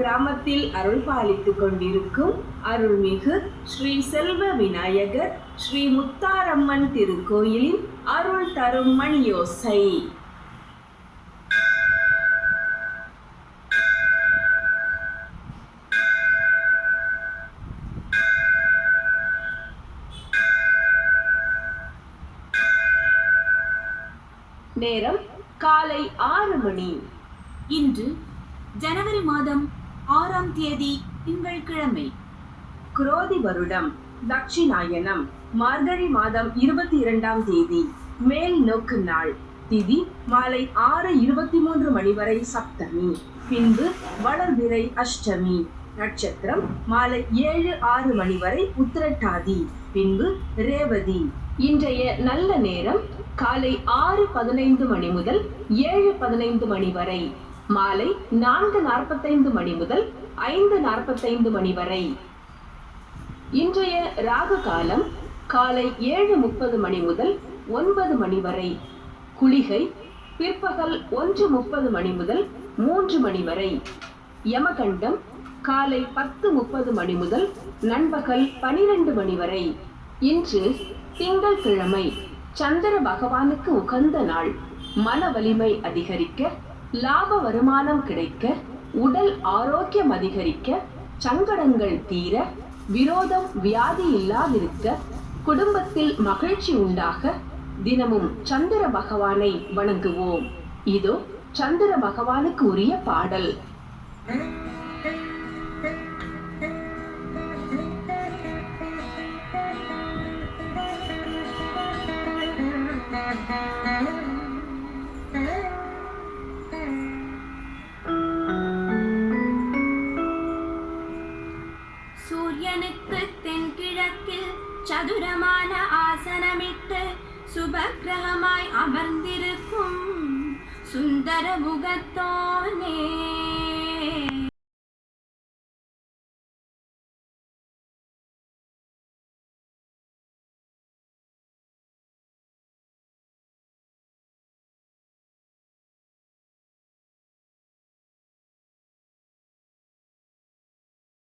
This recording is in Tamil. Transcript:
கிராமத்தில் அருள் பாலித்துக் கொண்டிருக்கும் அருள்மிகு ஸ்ரீ செல்வ விநாயகர் ஸ்ரீ முத்தாரம்மன் திருக்கோயிலின் அருள் தரும் மணியோசை நேரம் காலை ஆறு மணி. இன்று ஜனவரி மாதம் ஆறாம் தேதி திங்கட்கிழமை குரோதி வருடம் தட்சிணாயனம் மார்கழி மாதம் இருபத்தி இரண்டாம் தேதி மேல் நோக்கு நாள் திதி மாலை ஆறு இருபத்தி மூன்று மணி வரை சப்தமி பின்பு வளர்பிறை அஷ்டமி நட்சத்திரம் மாலை ஏழு ஆறு மணி வரை உத்திரட்டாதி பின்பு ரேவதி. இன்றைய நல்ல நேரம் காலை ஆறு பதினைந்து மணி முதல் ஏழு பதினைந்து மணி வரை. மாலை நான்கு நாற்பத்தைந்து மணி முதல் ஐந்து நாற்பத்தைந்து மணி வரை. இன்றைய ராகு காலம் காலை ஏழு முப்பது மணி முதல் ஒன்பது மணி வரை. குளிகை பிற்பகல் ஒன்று முப்பது மணி முதல் மூன்று மணி வரை. யமகண்டம் காலை பத்து முப்பது மணி முதல் நண்பகல் பனிரெண்டு மணி வரை. இன்று திங்கட்கிழமை சந்திர பகவானுக்கு உகந்த நாள். மன வலிமை அதிகரிக்க லாப வருமானம் கிடைக்க உடல் ஆரோக்கியம் அதிகரிக்க சங்கடங்கள் தீர விரோதம் வியாதி இல்லாதிருக்க குடும்பத்தில் மகிழ்ச்சி உண்டாக தினமும் சந்திர பகவானை வணங்குவோம். இதோ சந்திர பகவானுக்கு உரிய பாடல். சூரியனுக்கு தென்கிழக்கில் சதுரமான ஆசனமிட்டு சுபகிரகமாய் அமர்ந்திருக்கும் சுந்தர முகத்தோனே